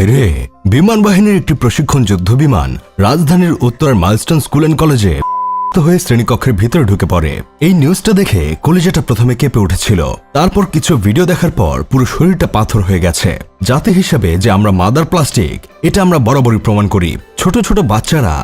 ভাইরে বিমান বাহিনীর একটি প্রশিক্ষণ যুদ্ধ বিমান রাজধানীর উত্তরের মাইলস্টোন স্কুল অ্যান্ড কলেজে হয়ে শ্রেণীকক্ষের ভিতরে ঢুকে পড়ে। এই নিউজটা দেখে কলিজাটা প্রথমে কেঁপে উঠেছিল। তারপর কিছু ভিডিও দেখার পর পুরো শরীরটা পাথর হয়ে গেছে। জাতি হিসাবে যে আমরা মাদার প্লাস্টিক, এটা আমরা বরাবরই প্রমাণ করি। ছোট ছোট বাচ্চারা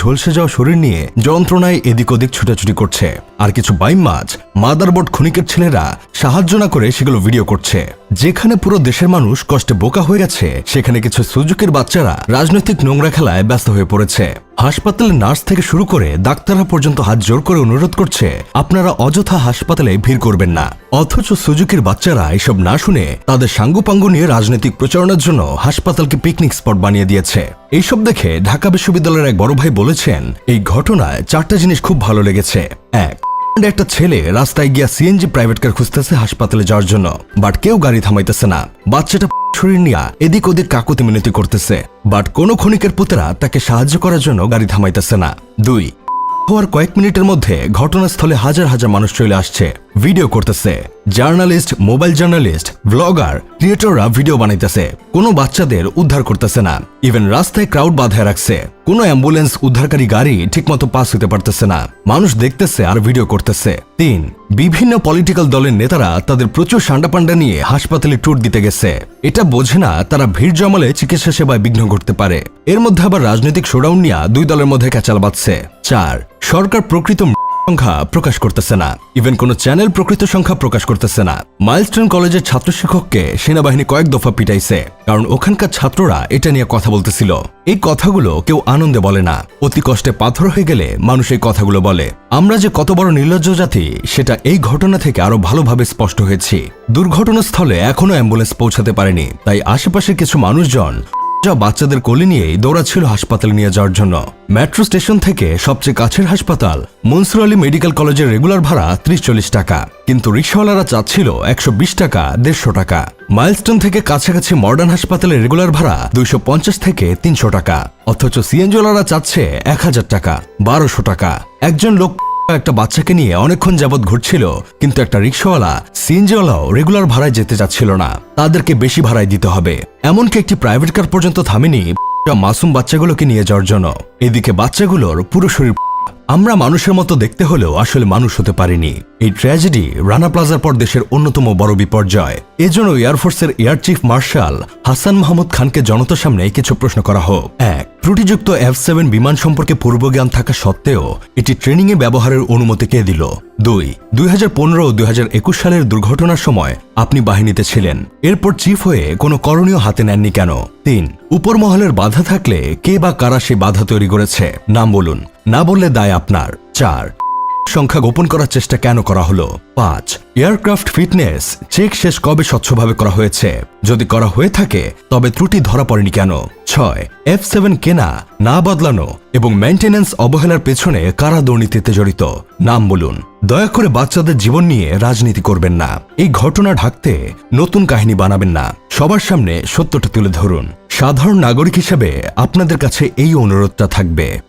ঝলসে যাওয়া শরীর নিয়ে যন্ত্রণায় এদিক ওদিক ছুটাছুটি করছে। আর কিছু বাইম মাছ, মাদারবোর্ড খনিকের ছেলেরা সাহায্য না করে সেগুলো ভিডিও করছে। যেখানে পুরো দেশের মানুষ কষ্টে বোকা হয়ে গেছে, সেখানে কিছু সুযোগের বাচ্চারা রাজনৈতিক নোংরা খেলায় ব্যস্ত হয়ে পড়েছে। হাসপাতালের নার্স থেকে শুরু করে ডাক্তাররা পর্যন্ত হাত জোর করে অনুরোধ করছে, আপনারা অযথা হাসপাতালে ভিড় করবেন না। অথচ সুজুকির বাচ্চারা এসব না শুনে তাদের সাঙ্গুপাঙ্গু নিয়ে রাজনৈতিক প্রচারণার জন্য হাসপাতালকে পিকনিক স্পট বানিয়ে দিয়েছে। এইসব দেখে ঢাকা বিশ্ববিদ্যালয়ের এক বড় ভাই বলেছেন, এই ঘটনায় চারটা জিনিস খুব ভালো লেগেছে। এক একটা ছেলে রাস্তায় গিয়া সিএনজি প্রাইভেট কার খুঁজতেছে হাসপাতালে যাওয়ার জন্য বাট কেউ গাড়ি থামাইতেছে না। বাচ্চাটা শরীর নিয়া এদিক ওদিক কাকুতি মিনতি করতেছে বাট কোনো ক্ষণিকের পুতরা তাকে সাহায্য করার জন্য গাড়ি থামাইতেছে না। দুই, হওয়ার কয়েক মিনিটের মধ্যে ঘটনাস্থলে হাজার হাজার মানুষ চলে আসছে। ভিডিও করতেছে। জার্নালিস্ট, মোবাইল জার্নালিস্ট ব্লগার ক্রিয়েটররা ভিডিও বানাইতেছে। কোনো বাচ্চাদের উদ্ধার করতেছে না। ইভেন রাস্তায় ক্রাউড বাঁধায় রাখছে। কোনো অ্যাম্বুলেন্স উদ্ধারকারী গাড়ি ঠিকমতো পাস হতে পারতেছে না। মানুষ দেখতেছে আর ভিডিও করতেছে। তিন, বিভিন্ন পলিটিক্যাল দলের নেতারা তাদের প্রচুর সান্ডাপান্ডা নিয়ে হাসপাতালে ট্যুর দিতে গেছে। এটা বোঝে না তারা ভিড় জমালে চিকিৎসা সেবায় বিঘ্ন ঘটতে পারে। এর মধ্যে আবার রাজনৈতিক শোডাউন নিয়ে দুই দলের মধ্যে ক্যাচাল বাজছে চার, সরকার প্রকৃত সংখ্যা প্রকাশ করতেছে না। ইভেন কোন চ্যানেল প্রকৃত সংখ্যা প্রকাশ করতেছে না। মাইলস্টোন কলেজের ছাত্র শিক্ষককে সেনাবাহিনী কয়েক দফা পিটাইছে, কারণ ওখানকার ছাত্ররা এটা নিয়ে কথা বলতেছিল। এই কথাগুলো কেউ আনন্দে বলে না। অতি কষ্টে পাথর হয়ে গেলে মানুষ এই কথাগুলো বলে। আমরা যে কত বড় নির্লজ্জ জাতি, সেটা এই ঘটনা থেকে আরও ভালোভাবে স্পষ্ট হয়েছি। দুর্ঘটনাস্থলে এখনও অ্যাম্বুলেন্স পৌঁছাতে পারেনি, তাই আশেপাশের কিছু মানুষজন যা বাচ্চাদের কোলে নিয়েই দৌড়াচ্ছিল হাসপাতালে নিয়ে যাওয়ার জন্য। মেট্রো স্টেশন থেকে সবচেয়ে কাছের হাসপাতাল, মনসুর আলী মেডিকেল কলেজের রেগুলার ভাড়া ত্রিশ চল্লিশ টাকা, কিন্তু রিক্সাওয়ালারা চাচ্ছিল একশো বিশ টাকা, দেড়শো টাকা। মাইলস্টোন থেকে কাছাকাছি মডার্ন হাসপাতালের রেগুলার ভাড়া দুইশো পঞ্চাশ থেকে তিনশো টাকা, অথচ সিএনজিওয়ালারা চাচ্ছে এক হাজার টাকা, বারোশো টাকা। একজন লোক একটা বাচ্চাকে নিয়ে অনেকক্ষণ যাবৎ ঘুরছিল, কিন্তু একটা রিক্সাওয়ালা সিএনজিওয়ালাও রেগুলার ভাড়ায় যেতে চাচ্ছিল না। তাদেরকে বেশি ভাড়ায় দিতে হবে। এমনকি একটি প্রাইভেট কার পর্যন্ত থামেনি মাসুম বাচ্চাগুলোকে নিয়ে যাওয়ার জন্য। এদিকে বাচ্চাগুলোর পুরো শরীর আমরা মানুষের মতো দেখতে হলেও আসলে মানুষ হতে পারিনি। এই ট্র্যাজেডি রানা প্লাজার পর দেশের অন্যতম বড় বিপর্যয়। এজন্য এয়ারফোর্সের air chief marshal Hasan Mahmud খানকে জনতার সামনে কিছু প্রশ্ন করা হোক। এক ত্রুটিযুক্ত এফ সেভেন বিমান সম্পর্কে পূর্বজ্ঞান থাকা সত্ত্বেও, এটি ট্রেনিংয়ে ব্যবহারের অনুমতি কে দিল? দুই দুই হাজার পনেরো ও দুই হাজার একুশ সালের দুর্ঘটনার সময় আপনি বাহিনীতে ছিলেন। এরপর চিফ হয়ে কোনো করণীয় হাতে নেননি কেন? তিন উপর মহলের বাধা থাকলে কে বা কারা সে বাধা তৈরি করেছে? নাম বলুন। না বললে দায় আপনার। চার সংখ্যা গোপন করার চেষ্টা কেন করা হলো? পাঁচ, এয়ারক্রাফট ফিটনেস, চেক শেষ কবে স্বচ্ছভাবে করা হয়েছে? যদি করা হয়ে থাকে, তবে ত্রুটি ধরা পড়েনি কেন? ছয়, এফ সেভেন কেনা, না বদলানো এবং মেনটেন্যান্স অবহেলার পেছনে কারা দুর্নীতিতে জড়িত? নাম বলুন। দয়া করে বাচ্চাদের জীবন নিয়ে রাজনীতি করবেন না। এই ঘটনা ঢাকতে নতুন কাহিনী বানাবেন না। সবার সামনে সত্যটা তুলে ধরুন। সাধারণ নাগরিক হিসেবে আপনাদের কাছে এই অনুরোধটা থাকবে।